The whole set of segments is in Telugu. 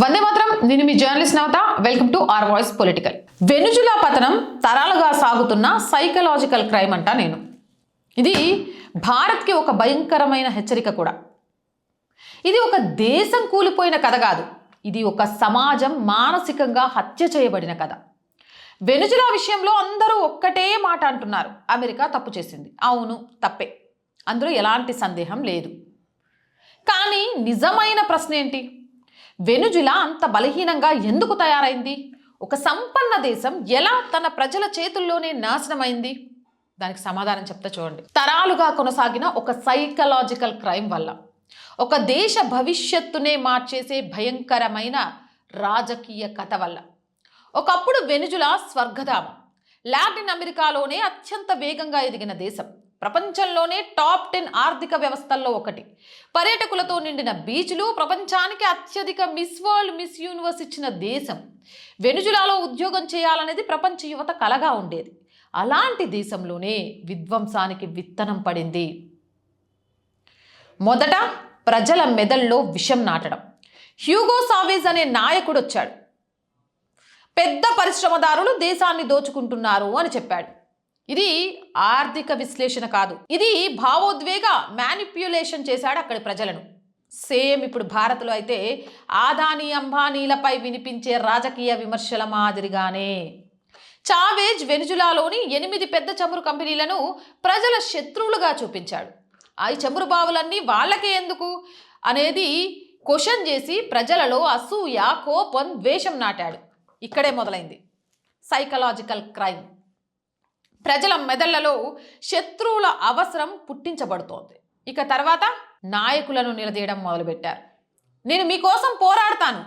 వందే మాత్రం. నేను మీ journalist Navatha. Welcome to R Voice political. Venezuela పతనం తరాలుగా సాగుతున్న సైకలాజికల్ క్రైమ్ అంట నేను. ఇది భారత్కి ఒక భయంకరమైన హెచ్చరిక కూడా. ఇది ఒక దేశం కూలిపోయిన కథ కాదు. ఇది ఒక సమాజం మానసికంగా హత్య చేయబడిన కథ. వెనుజులా విషయంలో అందరూ ఒక్కటే మాట అంటున్నారు. అమెరికా తప్పు చేసింది. అవును తప్పే. అందులో ఎలాంటి సందేహం లేదు. కానీ నిజమైన ప్రశ్న ఏంటి? వెనుజులా అంత బలహీనంగా ఎందుకు తయారైంది? ఒక సంపన్న దేశం ఎలా తన ప్రజల చేతుల్లోనే నాశనమైంది? దానికి సమాధానం చెప్తా చూడండి. తరాలుగా కొనసాగిన ఒక సైకలాజికల్ క్రైమ్ వల్ల ఒక దేశ భవిష్యత్తునే మార్చేసే భయంకరమైన రాజకీయ కథ వల్ల. ఒకప్పుడు వెనుజులా స్వర్గధామం లాటిన్ అమెరికాలోనే అత్యంత వేగంగా ఎదిగిన దేశం. ప్రపంచంలోనే టాప్ టెన్ ఆర్థిక వ్యవస్థల్లో ఒకటి. పర్యాటకులతో నిండిన బీచ్లు ప్రపంచానికి అత్యధిక మిస్ వరల్డ్ మిస్ యూనివర్స్ ఇచ్చిన దేశం. వెనుజులాలో ఉద్యోగం చేయాలనేది ప్రపంచ యువత కలగా ఉండేది. అలాంటి దేశంలోనే విధ్వంసానికి విత్తనం పడింది. మొదట ప్రజల మెదల్లో విషం నాటడం. హ్యూగో సావేజ్ అనే నాయకుడు వచ్చాడు పెద్ద పరిశ్రమదారులు దేశాన్ని దోచుకుంటున్నారు అని చెప్పాడు. ఇది ఆర్థిక విశ్లేషణ కాదు. ఇది భావోద్వేగ మ్యానిప్యులేషన్ చేశాడు అక్కడి ప్రజలను. సేమ్ ఇప్పుడు భారత్లో అయితే ఆదానీ అంబానీలపై వినిపించే రాజకీయ విమర్శల మాదిరిగానే చావేజ్ వెనుజులాలోని ఎనిమిది పెద్ద చమురు కంపెనీలను ప్రజల శత్రువులుగా చూపించాడు. ఆ చమురు బావులన్నీ వాళ్ళకే ఎందుకు? అనేది క్వశ్చన్ చేసి ప్రజలలో అసూయ కోపం ద్వేషం నాటాడు. ఇక్కడే మొదలైంది. సైకలాజికల్ క్రైమ్ ప్రజల మెదళ్ళలో శత్రువుల అవసరం పుట్టించబడుతోంది. ఇక తర్వాత నాయకులను నిలదీయడం మొదలుపెట్టారు. నేను మీకోసం పోరాడతాను.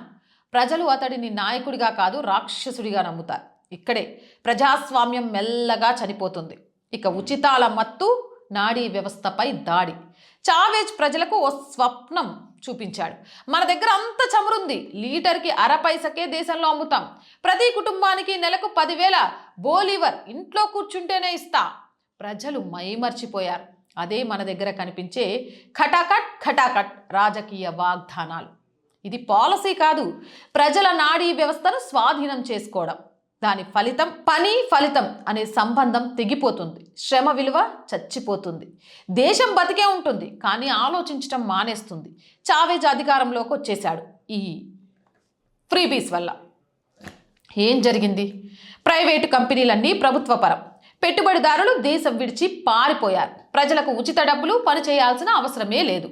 ప్రజలు అతడిని నాయకుడిగా కాదు రాక్షసుడిగా నమ్ముతారు. ఇక్కడే ప్రజాస్వామ్యం మెల్లగా చనిపోతుంది. ఇక ఉచితాల మత్తు నాడీ వ్యవస్థపై దాడి. చావేజ్ ప్రజలకు ఓ స్వప్నం. చూపించాడు. మన దగ్గర అంత చమురుంది. లీటర్కి అర పైసకే దేశంలో అమ్ముతాం. ప్రతి కుటుంబానికి నెలకు పదివేల బోలివర్ ఇంట్లో కూర్చుంటేనే ఇస్తా. ప్రజలు మైమర్చిపోయారు. అదే మన దగ్గర కనిపించే ఖటాకట్ ఖటాకట్ రాజకీయ వాగ్దానాలు. ఇది పాలసీ కాదు. ప్రజల నాడీ వ్యవస్థను స్వాధీనం చేసుకోవడం. దాని ఫలితం పని ఫలితం అనే సంబంధం తెగిపోతుంది. శ్రమ విలువ చచ్చిపోతుంది. దేశం బతికే ఉంటుంది కానీ ఆలోచించటం మానేస్తుంది. చావేజ్ అధికారంలోకి వచ్చేశాడు ఈ ఫ్రీబీస్ వల్ల. ఏం జరిగింది? ప్రైవేటు కంపెనీలన్నీ ప్రభుత్వపరం. పెట్టుబడిదారులు దేశం విడిచి పారిపోయారు. ప్రజలకు ఉచిత డబ్బులు పని చేయాల్సిన అవసరమే లేదు.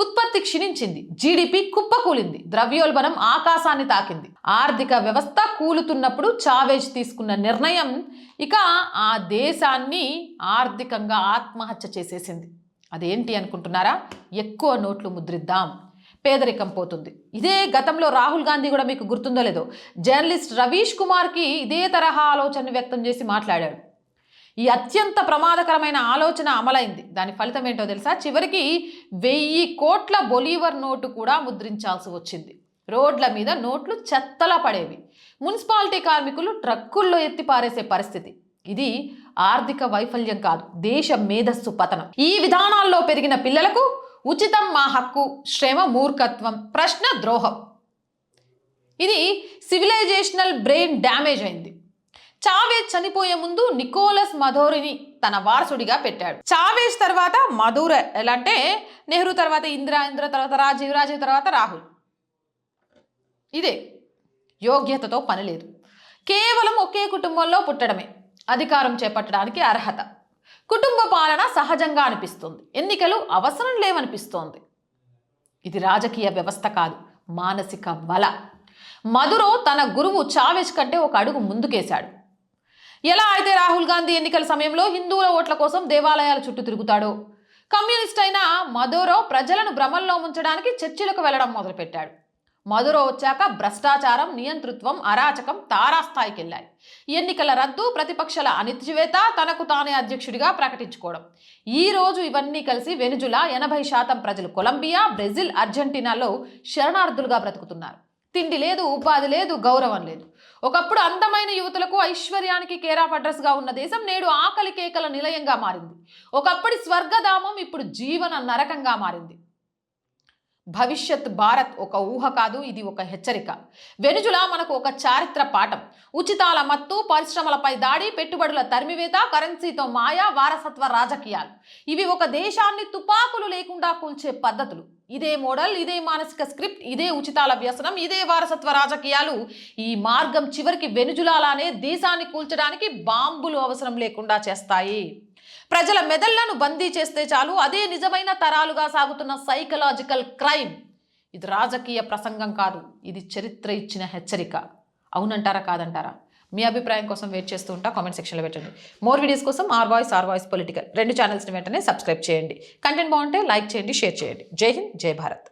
ఉత్పత్తి క్షీణించింది. జీడిపి కుప్పకూలింది. ద్రవ్యోల్బణం ఆకాశాన్ని తాకింది. ఆర్థిక వ్యవస్థ కూలుతున్నప్పుడు చావేజ్ తీసుకున్న నిర్ణయం ఇక ఆ దేశాన్ని ఆర్థికంగా ఆత్మహత్య చేసేసింది. అదేంటి అనుకుంటున్నారా? ఎక్కువ నోట్లు ముద్రిద్దాం. పేదరికం పోతుంది. ఇదే గతంలో రాహుల్ గాంధీ కూడా మీకు గుర్తుందో లేదో. జర్నలిస్ట్ రవీష్ కుమార్కి ఇదే తరహా ఆలోచన వ్యక్తం చేసి మాట్లాడాడు. ఈ అత్యంత ప్రమాదకరమైన ఆలోచన అమలైంది. దాని ఫలితం ఏంటో తెలుసా? చివరికి వెయ్యి కోట్ల బొలీవర్ నోటు కూడా ముద్రించాల్సి వచ్చింది. రోడ్ల మీద నోట్లు చెత్తలా పడేవి. మున్సిపాలిటీ కార్మికులు ట్రక్కుల్లో ఎత్తి పారేసే పరిస్థితి. ఇది ఆర్థిక వైఫల్యం కాదు దేశ మేధస్సు పతనం. ఈ విధానాల్లో పెరిగిన పిల్లలకు ఉచితం మా హక్కు శ్రమ మూర్ఖత్వం ప్రశ్న ద్రోహం. ఇది సివిలైజేషనల్ బ్రెయిన్ డ్యామేజ్ అయింది. చావేజ్ చనిపోయే ముందు నికోలస్ మధోరిని తన వారసుడిగా పెట్టాడు. చావేజ్ తర్వాత మధుర ఎలా అంటే నెహ్రూ తర్వాత ఇందిరా ఇంద్ర తర్వాత రాజీవ్ రాజీవ్ తర్వాత రాహుల్. ఇదే. యోగ్యతతో పని లేదు. కేవలం ఒకే కుటుంబంలో పుట్టడమే. అధికారం చేపట్టడానికి అర్హత. కుటుంబ పాలన సహజంగా అనిపిస్తుంది. ఎన్నికలు అవసరం లేవనిపిస్తోంది. ఇది రాజకీయ వ్యవస్థ కాదు మానసిక వల. మధురో తన గురువు చావేజ్ కంటే ఒక అడుగు ముందుకేశాడు. ఎలా అయితే రాహుల్ గాంధీ ఎన్నికల సమయంలో హిందువుల ఓట్ల కోసం దేవాలయాల చుట్టూ తిరుగుతాడో? కమ్యూనిస్ట్ అయిన మధురో ప్రజలను భ్రమంలో ముంచడానికి చర్చిలకు వెళ్ళడం మొదలుపెట్టాడు. మధురో వచ్చాక భ్రష్టాచారం నియంతృత్వం అరాచకం తారాస్థాయికి వెళ్ళాయి ఎన్నికల రద్దు ప్రతిపక్షాల అనిత్యవేత తనకు తానే అధ్యక్షుడిగా ప్రకటించుకోవడం. ఈ రోజు ఇవన్నీ కలిసి వెనుజులా ఎనభై శాతం ప్రజలు కొలంబియా బ్రెజిల్ అర్జెంటీనాలో శరణార్థులుగా బ్రతుకుతున్నారు. తిండి లేదు ఉపాధి లేదు గౌరవం లేదు. ఒకప్పుడు అందమైన యువతులకు ఐశ్వర్యానికి కేరాఫ్ అడ్రస్గా అడ్రస్గా ఉన్న దేశం నేడు ఆకలి కేకల నిలయంగా మారింది. ఒకప్పటి స్వర్గధామం ఇప్పుడు జీవన నరకంగా మారింది. భవిష్యత్ భారత్ ఒక ఊహ కాదు ఇది ఒక హెచ్చరిక. వెనుజులా మనకు ఒక చారిత్ర పాఠం. ఉచితాల మత్తు పరిశ్రమలపై దాడి పెట్టుబడుల తరిమివేత కరెన్సీతో మాయా వారసత్వ రాజకీయాలు. ఇవి ఒక దేశాన్ని తుపాకులు లేకుండా కూల్చే పద్ధతులు. ఇదే మోడల్ ఇదే మానసిక స్క్రిప్ట్ ఇదే ఉచితాల వ్యసనం ఇదే వారసత్వ రాజకీయాలు. ఈ మార్గం చివరికి వెనుజులాలానే దేశాన్ని కూల్చడానికి బాంబులు అవసరం లేకుండా చేస్తాయి. ప్రజల మెదళ్ళను బందీ చేస్తే చాలు అదే నిజమైన తరాలుగా సాగుతున్న సైకలాజికల్ క్రైమ్. ఇది రాజకీయ ప్రసంగం కాదు ఇది చరిత్ర ఇచ్చిన హెచ్చరిక. అవునంటారా కాదంటారా? మీ అభిప్రాయం కోసం వెయిట్ చేస్తూ ఉంటా కామెంట్ సెక్షన్లో పెట్టండి. మోర్ వీడియోస్ కోసం R Voice R Voice political. రెండు ఛానల్స్ని వెంటనే సబ్స్క్రైబ్ చేయండి. కంటెంట్ బాగుంటే లైక్ చేయండి షేర్ చేయండి. జై హింద్ జై భారత్.